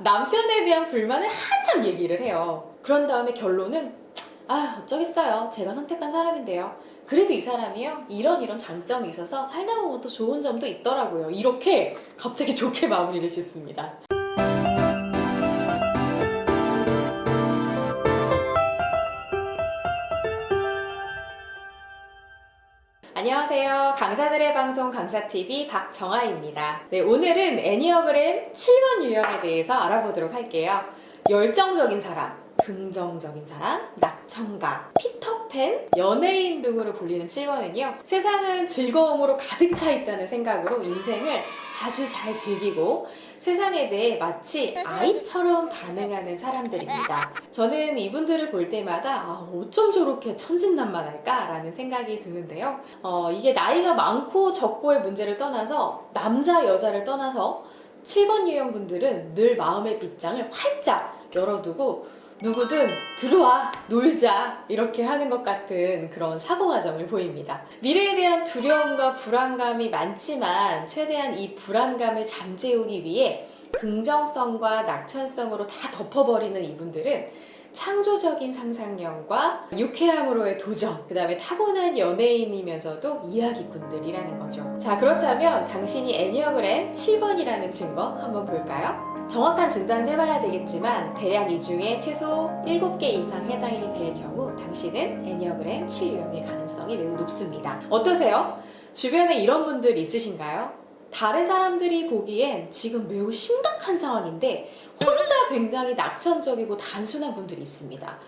남편에 대한 불만을 한참 얘기를 해요. 그런 다음에 결론은 아 어쩌겠어요. 제가 선택한 사람인데요. 그래도 이 사람이요 이런 이런 장점이 있어서 살다 보면 또 좋은 점도 있더라고요. 이렇게 갑자기 좋게 마무리를 짓습니다. 안녕하세요. 강사들의 방송 강사TV 박정아입니다. 네, 오늘은 애니어그램 7번 유형에 대해서 알아보도록 할게요. 열정적인 사람, 긍정적인 사람, 낙천가, 피터 팬, 연예인 등으로 불리는 7번은요. 세상은 즐거움으로 가득 차 있다는 생각으로 인생을 아주 잘 즐기고 세상에 대해 마치 아이처럼 반응하는 사람들입니다. 저는 이분들을 볼 때마다 아, 어쩜 저렇게 천진난만할까라는 생각이 드는데요. 어, 이게 나이가 많고 적고의 문제를 떠나서 남자 여자를 떠나서 7번 유형 분들은 늘 마음의 빗장을 활짝 열어두고 누구든 들어와 놀자 이렇게 하는 것 같은 그런 사고 과정을 보입니다. 미래에 대한 두려움과 불안감이 많지만 최대한 이 불안감을 잠재우기 위해 긍정성과 낙천성으로 다 덮어버리는 이분들은 창조적인 상상력과 유쾌함으로의 도전, 그 다음에 타고난 연예인이면서도 이야기꾼들이라는 거죠. 자, 그렇다면 당신이 애니어그램 7번이라는 증거 한번 볼까요? 정확한 진단은 해봐야 되겠지만 대략 이 중에 최소 7개 이상 해당이 될 경우 당신은 애니어그램 7유형의 가능성이 매우 높습니다. 어떠세요? 주변에 이런 분들 있으신가요? 다른 사람들이 보기엔 지금 매우 심각한 상황인데 혼자 굉장히 낙천적이고 단순한 분들이 있습니다.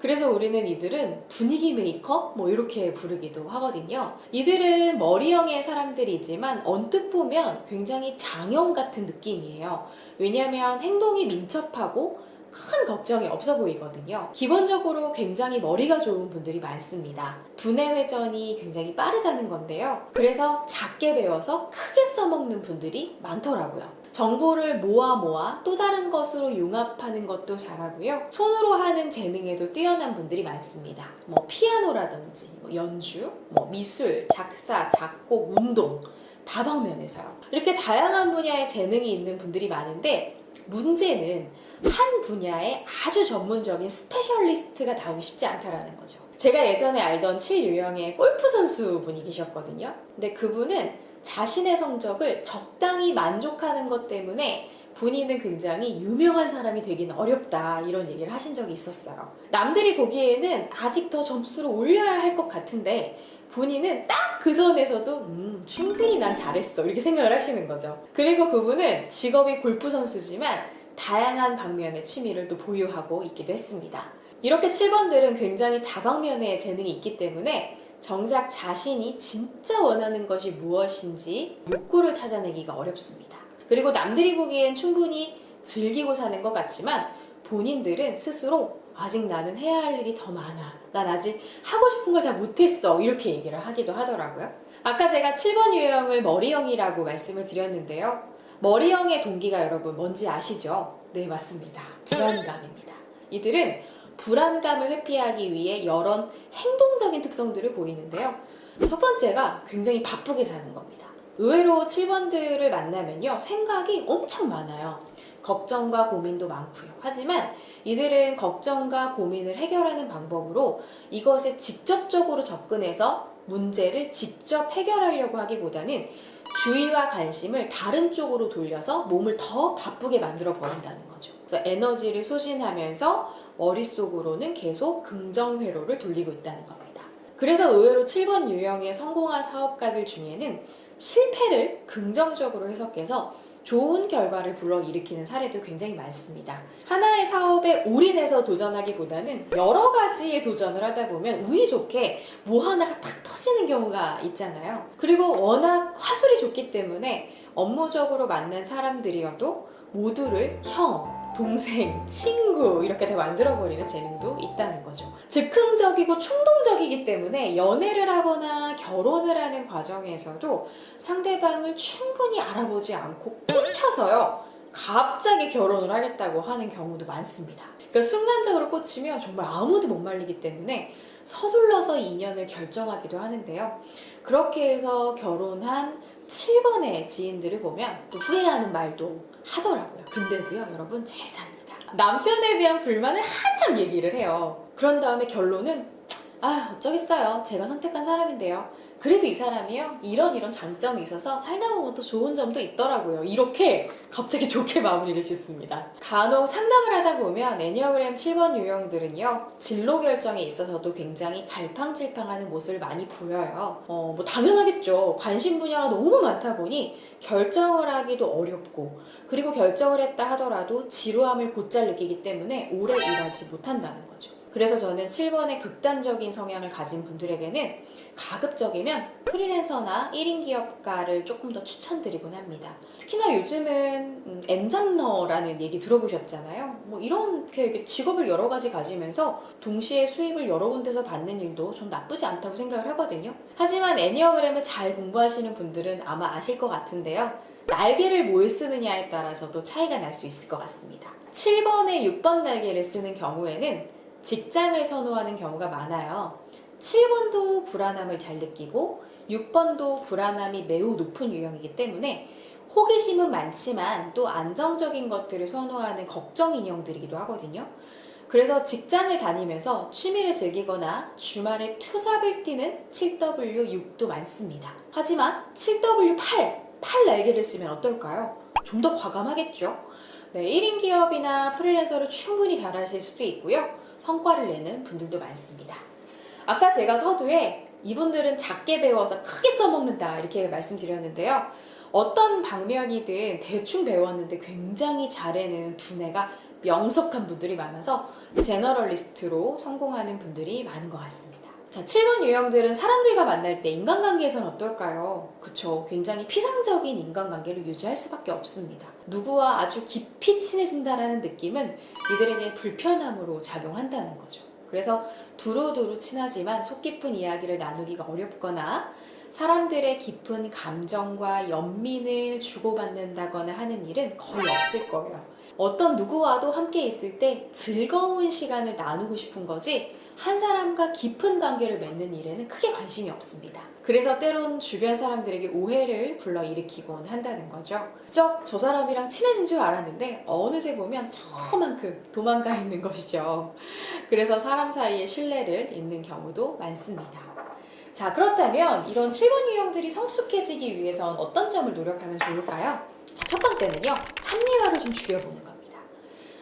그래서 우리는 이들은 분위기 메이커? 뭐 이렇게 부르기도 하거든요. 이들은 머리형의 사람들이지만 언뜻 보면 굉장히 장형 같은 느낌이에요. 왜냐하면 행동이 민첩하고 큰 걱정이 없어 보이거든요. 기본적으로 굉장히 머리가 좋은 분들이 많습니다. 두뇌 회전이 굉장히 빠르다는 건데요. 그래서 작게 배워서 크게 써먹는 분들이 많더라고요. 정보를 모아 모아 또 다른 것으로 융합하는 것도 잘하고요. 손으로 하는 재능에도 뛰어난 분들이 많습니다. 뭐 피아노라든지 뭐 연주, 뭐 미술, 작사, 작곡, 운동 다방면에서요. 이렇게 다양한 분야의 재능이 있는 분들이 많은데 문제는 한 분야에 아주 전문적인 스페셜리스트가 나오기 쉽지 않다라는 거죠. 제가 예전에 알던 7 유형의 골프 선수 분이 계셨거든요. 근데 그분은 자신의 성적을 적당히 만족하는 것 때문에 본인은 굉장히 유명한 사람이 되기는 어렵다 이런 얘기를 하신 적이 있었어요. 남들이 보기에는 아직 더 점수를 올려야 할 것 같은데 본인은 딱 그 선에서도 음, 충분히 난 잘했어 이렇게 생각을 하시는 거죠. 그리고 그분은 직업이 골프 선수지만 다양한 방면의 취미를 또 보유하고 있기도 했습니다. 이렇게 7번들은 굉장히 다방면의 재능이 있기 때문에 정작 자신이 진짜 원하는 것이 무엇인지 욕구를 찾아내기가 어렵습니다. 그리고 남들이 보기엔 충분히 즐기고 사는 것 같지만 본인들은 스스로 아직 나는 해야 할 일이 더 많아. 난 아직 하고 싶은 걸 다 못했어. 이렇게 얘기를 하기도 하더라고요. 아까 제가 7번 유형을 머리형이라고 말씀을 드렸는데요. 머리형의 동기가 여러분 뭔지 아시죠? 네, 맞습니다. 불안감입니다. 이들은 불안감을 회피하기 위해 여러 행동적인 특성들을 보이는데요. 첫 번째가 굉장히 바쁘게 사는 겁니다. 의외로 7번들을 만나면요, 생각이 엄청 많아요. 걱정과 고민도 많고요. 하지만 이들은 걱정과 고민을 해결하는 방법으로 이것에 직접적으로 접근해서 문제를 직접 해결하려고 하기보다는 주의와 관심을 다른 쪽으로 돌려서 몸을 더 바쁘게 만들어 버린다는 거죠. 그래서 에너지를 소진하면서 머릿속으로는 계속 긍정 회로를 돌리고 있다는 겁니다. 그래서 의외로 7번 유형의 성공한 사업가들 중에는 실패를 긍정적으로 해석해서 좋은 결과를 불러일으키는 사례도 굉장히 많습니다. 하나의 사업에 올인해서 도전하기보다는 여러 가지의 도전을 하다 보면 운이 좋게 뭐 하나가 탁 터지는 경우가 있잖아요. 그리고 워낙 화술이 좋기 때문에 업무적으로 만난 사람들이어도 모두를 형, 동생, 친구 이렇게 다 만들어버리는 재능도 있다는 거죠. 즉흥적이고 충동적이기 때문에 연애를 하거나 결혼을 하는 과정에서도 상대방을 충분히 알아보지 않고 꽂혀서요. 갑자기 결혼을 하겠다고 하는 경우도 많습니다. 그러니까 순간적으로 꽂히면 정말 아무도 못 말리기 때문에 서둘러서 인연을 결정하기도 하는데요. 그렇게 해서 결혼한 7번의 지인들을 보면 또 후회하는 말도 하더라고요. 근데도요, 여러분 잘 삽니다. 남편에 대한 불만을 한참 얘기를 해요. 그런 다음에 결론은 아 어쩌겠어요. 제가 선택한 사람인데요. 그래도 이 사람이요 이런 이런 장점이 있어서 살다 보면 또 좋은 점도 있더라고요. 이렇게 갑자기 좋게 마무리를 짓습니다. 간혹 상담을 하다 보면 애니어그램 7번 유형들은요 진로 결정에 있어서도 굉장히 갈팡질팡하는 모습을 많이 보여요. 어, 뭐 당연하겠죠. 관심 분야가 너무 많다 보니 결정을 하기도 어렵고 그리고 결정을 했다 하더라도 지루함을 곧잘 느끼기 때문에 오래 일하지 못한다는 거죠. 그래서 저는 7번의 극단적인 성향을 가진 분들에게는 가급적이면 프리랜서나 1인 기업가를 조금 더 추천드리곤 합니다. 특히나 요즘은 음, 엔잡너라는 얘기 들어보셨잖아요. 뭐 이렇게 직업을 여러 가지 가지면서 동시에 수입을 여러 군데서 받는 일도 좀 나쁘지 않다고 생각을 하거든요. 하지만 애니어그램을 잘 공부하시는 분들은 아마 아실 것 같은데요. 날개를 뭘 쓰느냐에 따라서도 차이가 날 수 있을 것 같습니다. 7번에 6번 날개를 쓰는 경우에는 직장을 선호하는 경우가 많아요. 7번도 불안함을 잘 느끼고 6번도 불안함이 매우 높은 유형이기 때문에 호기심은 많지만 또 안정적인 것들을 선호하는 걱정 인형들이기도 하거든요. 그래서 직장을 다니면서 취미를 즐기거나 주말에 투잡을 뛰는 7W6도 많습니다. 하지만 7W8, 8 날개를 쓰면 어떨까요? 좀 더 과감하겠죠? 네, 1인 기업이나 프리랜서를 충분히 잘하실 수도 있고요. 성과를 내는 분들도 많습니다. 아까 제가 서두에 이분들은 작게 배워서 크게 써먹는다 이렇게 말씀드렸는데요. 어떤 방면이든 대충 배웠는데 굉장히 잘해내는 두뇌가 명석한 분들이 많아서 제너럴리스트로 성공하는 분들이 많은 것 같습니다. 자, 7번 유형들은 사람들과 만날 때 인간관계에서는 어떨까요? 그쵸. 굉장히 피상적인 인간관계를 유지할 수밖에 없습니다. 누구와 아주 깊이 친해진다라는 느낌은 이들에게 불편함으로 작용한다는 거죠. 그래서 두루두루 친하지만 속 깊은 이야기를 나누기가 어렵거나 사람들의 깊은 감정과 연민을 주고받는다거나 하는 일은 거의 없을 거예요. 어떤 누구와도 함께 있을 때 즐거운 시간을 나누고 싶은 거지 한 사람과 깊은 관계를 맺는 일에는 크게 관심이 없습니다. 그래서 때론 주변 사람들에게 오해를 불러일으키곤 한다는 거죠. 쩍 저 사람이랑 친해진 줄 알았는데 어느새 보면 저만큼 도망가 있는 것이죠. 그래서 사람 사이에 신뢰를 잇는 경우도 많습니다. 자, 그렇다면 이런 7번 유형들이 성숙해지기 위해선 어떤 점을 노력하면 좋을까요? 자, 첫 번째는요, 합리화를 좀 줄여보는 겁니다.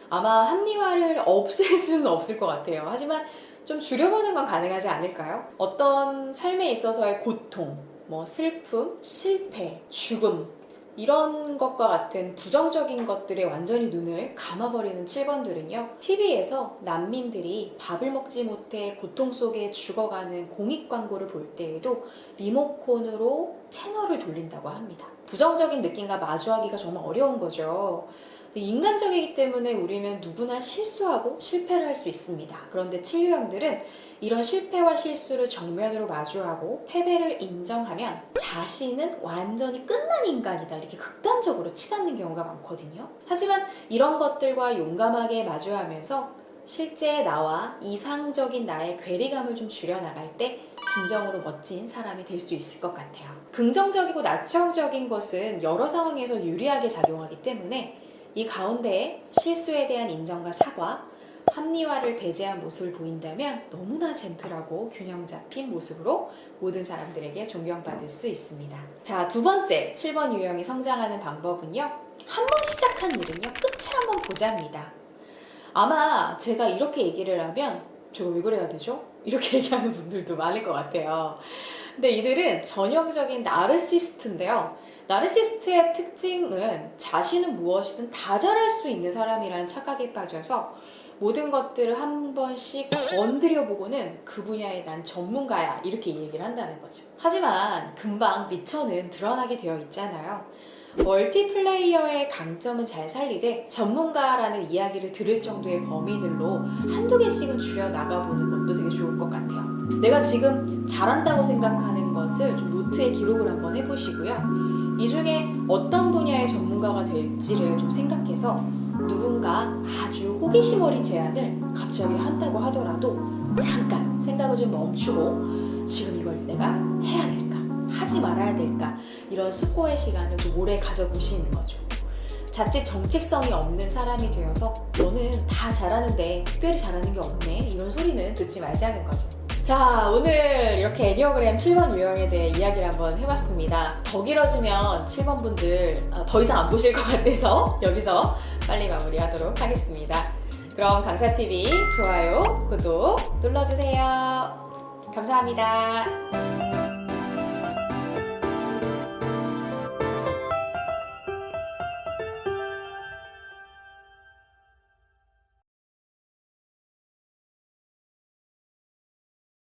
아마 합리화를 없앨 수는 없을 것 같아요. 하지만 좀 줄여보는 건 가능하지 않을까요? 어떤 삶에 있어서의 고통, 뭐 슬픔, 실패, 죽음, 이런 것과 같은 부정적인 것들에 완전히 눈을 감아버리는 7번들은요, TV에서 난민들이 밥을 먹지 못해 고통 속에 죽어가는 공익 광고를 볼 때에도 리모컨으로 채널을 돌린다고 합니다. 부정적인 느낌과 마주하기가 정말 어려운 거죠. 인간적이기 때문에 우리는 누구나 실수하고 실패를 할 수 있습니다. 그런데 치유형들은 이런 실패와 실수를 정면으로 마주하고 패배를 인정하면 자신은 완전히 끝난 인간이다. 이렇게 극단적으로 치닫는 경우가 많거든요. 하지만 이런 것들과 용감하게 마주하면서 실제 나와 이상적인 나의 괴리감을 좀 줄여나갈 때 진정으로 멋진 사람이 될 수 있을 것 같아요. 긍정적이고 낙천적인 것은 여러 상황에서 유리하게 작용하기 때문에 이 가운데에 실수에 대한 인정과 사과, 합리화를 배제한 모습을 보인다면 너무나 젠틀하고 균형 잡힌 모습으로 모든 사람들에게 존경받을 수 있습니다. 자, 두 번째 7번 유형이 성장하는 방법은요. 한 번 시작한 일은요. 끝을 한번 보자입니다. 아마 제가 이렇게 얘기를 하면 저거 왜 그래야 되죠? 이렇게 얘기하는 분들도 많을 것 같아요. 근데 이들은 전형적인 나르시스트인데요. 나르시스트의 특징은 자신은 무엇이든 다 잘할 수 있는 사람이라는 착각에 빠져서 모든 것들을 한 번씩 건드려 보고는 그 분야에 난 전문가야 이렇게 얘기를 한다는 거죠. 하지만 금방 미천은 드러나게 되어 있잖아요. 멀티플레이어의 강점은 잘 살리되 전문가라는 이야기를 들을 정도의 범위들로 한두 개씩은 줄여 나가보는 것도 되게 좋을 것 같아요. 내가 지금 잘한다고 생각하는 것을 좀 노트에 기록을 한번 해보시고요. 이 중에 어떤 분야의 전문가가 될지를 좀 생각해서 누군가 아주 호기심 어린 제안을 갑자기 한다고 하더라도 잠깐 생각을 좀 멈추고 지금 이걸 내가 해야 될까? 하지 말아야 될까? 이런 숙고의 시간을 좀 오래 가져보시는 거죠. 자칫 정체성이 없는 사람이 되어서 너는 다 잘하는데 특별히 잘하는 게 없네 이런 소리는 듣지 말자는 거죠. 자 오늘 이렇게 애니어그램 7번 유형에 대해 이야기를 한번 해봤습니다. 더 길어지면 7번 분들 어, 더 이상 안 보실 것 같아서 여기서 빨리 마무리하도록 하겠습니다. 그럼 강사TV 좋아요, 구독 눌러주세요. 감사합니다.